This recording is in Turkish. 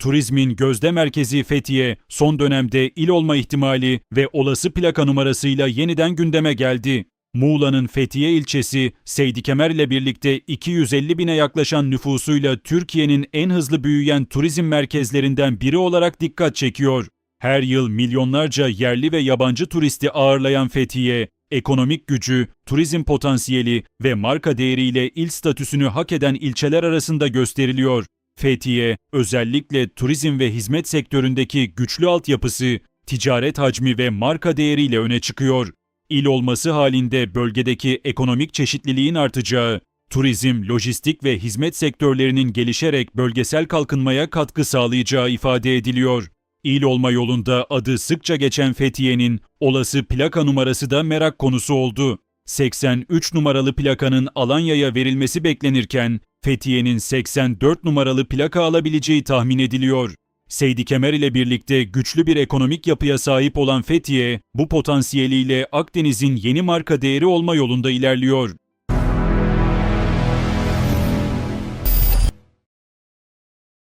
Turizmin gözde merkezi Fethiye, son dönemde il olma ihtimali ve olası plaka numarasıyla yeniden gündeme geldi. Muğla'nın Fethiye ilçesi, Seydi Kemer ile birlikte 250 bine yaklaşan nüfusuyla Türkiye'nin en hızlı büyüyen turizm merkezlerinden biri olarak dikkat çekiyor. Her yıl milyonlarca yerli ve yabancı turisti ağırlayan Fethiye, ekonomik gücü, turizm potansiyeli ve marka değeriyle il statüsünü hak eden ilçeler arasında gösteriliyor. Fethiye, özellikle turizm ve hizmet sektöründeki güçlü altyapısı, ticaret hacmi ve marka değeriyle öne çıkıyor. İl olması halinde bölgedeki ekonomik çeşitliliğin artacağı, turizm, lojistik ve hizmet sektörlerinin gelişerek bölgesel kalkınmaya katkı sağlayacağı ifade ediliyor. İl olma yolunda adı sıkça geçen Fethiye'nin olası plaka numarası da merak konusu oldu. 83 numaralı plakanın Alanya'ya verilmesi beklenirken Fethiye'nin 84 numaralı plaka alabileceği tahmin ediliyor. Seydi Kemer ile birlikte güçlü bir ekonomik yapıya sahip olan Fethiye, bu potansiyeliyle Akdeniz'in yeni marka değeri olma yolunda ilerliyor.